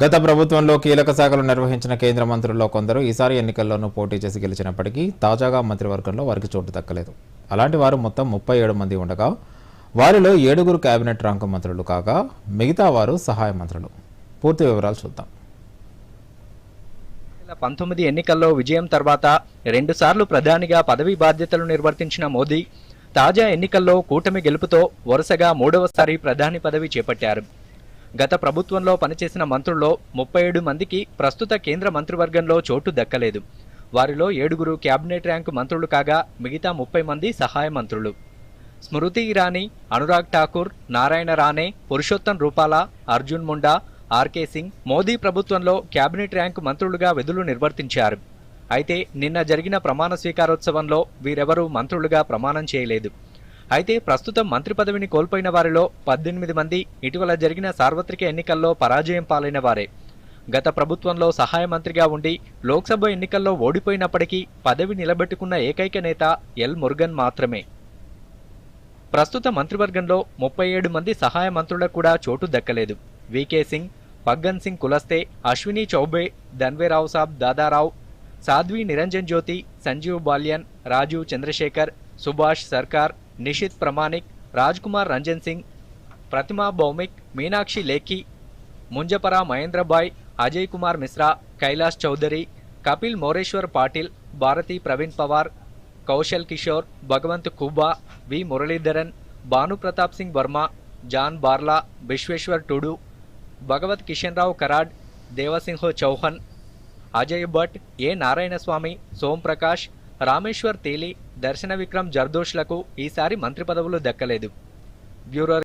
గత ప్రభుత్వంలో కీలక శాఖలు నిర్వహించిన కేంద్ర మంత్రుల్లో కొందరు ఈసారి ఎన్నికల్లోనూ పోటీ చేసి గెలిచినప్పటికీ తాజాగా మంత్రివర్గంలో వారికి చోటు దక్కలేదు. అలాంటి వారు మొత్తం ముప్పై ఏడు మంది ఉండగా వారిలో ఏడుగురు కేబినెట్ ర్యాంకు మంత్రులు కాగా మిగతా వారు సహాయ మంత్రులు. పూర్తి వివరాలు చూద్దాం. వేల పంతొమ్మిది ఎన్నికల్లో విజయం తర్వాత రెండుసార్లు ప్రధానిగా పదవి బాధ్యతలు నిర్వర్తించిన మోదీ తాజా ఎన్నికల్లో కూటమి గెలుపుతో వరుసగా మూడవసారి ప్రధాని పదవి చేపట్టారు. గత ప్రభుత్వంలో పనిచేసిన మంత్రుల్లో ముప్పై ఏడు మందికి ప్రస్తుత కేంద్ర మంత్రివర్గంలో చోటు దక్కలేదు. వారిలో ఏడుగురు క్యాబినెట్ ర్యాంకు మంత్రులు కాగా మిగతా ముప్పై మంది సహాయ మంత్రులు. స్మృతి ఇరానీ అనురాగ్ ఠాకూర్ నారాయణ రానే పురుషోత్తం రూపాల అర్జున్ ముండా ఆర్కే సింగ్ మోదీ ప్రభుత్వంలో కేబినెట్ ర్యాంకు మంత్రులుగా విధులు నిర్వర్తించారు. అయితే నిన్న జరిగిన ప్రమాణ స్వీకారోత్సవంలో వీరెవరూ మంత్రులుగా ప్రమాణం చేయలేదు. అయితే ప్రస్తుతం మంత్రి పదవిని కోల్పోయిన వారిలో పద్దెనిమిది మంది ఇటీవల జరిగిన సార్వత్రిక ఎన్నికల్లో పరాజయం పాలైన వారే. గత ప్రభుత్వంలో సహాయ మంత్రిగా ఉండి లోక్సభ ఎన్నికల్లో ఓడిపోయినప్పటికీ పదవి నిలబెట్టుకున్న ఏకైక నేత ఎల్ మురుగన్ మాత్రమే. ప్రస్తుత మంత్రివర్గంలో ముప్పై ఏడు మంది సహాయ మంత్రులకు కూడా చోటు దక్కలేదు. వికే సింగ్ పగ్గన్ సింగ్ కులస్తే అశ్విని చౌబే ధన్వేరావు సాబ్ దాదారావు సాధ్వి నిరంజన్ జ్యోతి సంజీవ్ బాల్యన్ రాజీవ్ చంద్రశేఖర్ సుభాష్ సర్కార్ निशित प्रमाणिक, राजकुमार रंजन सिंग प्रतिमा भौमिक मीनाक्षी लेखी, मुंजपरा महेंद्र भाई अजय कुमार मिश्रा, कैलाश चौधरी, कपिल मोरेश्वर पाटिल, भारती प्रवीण पवार, कौशल किशोर, भगवंत कुब्बा वि मुरलीधरन भानु प्रताप सिंह वर्मा, जान बार्ला, विश्वेश्वर टुडू, भगवत किशन राव कराड, देवसिंह चौहान, अजय भट्ट, ए नारायण स्वामी सोम प्रकाश రామేశ్వర్ తేలి దర్శన విక్రమ్ జర్దోష్లకు ఈసారి మంత్రి పదవులు దక్కలేదు. బ్యూరో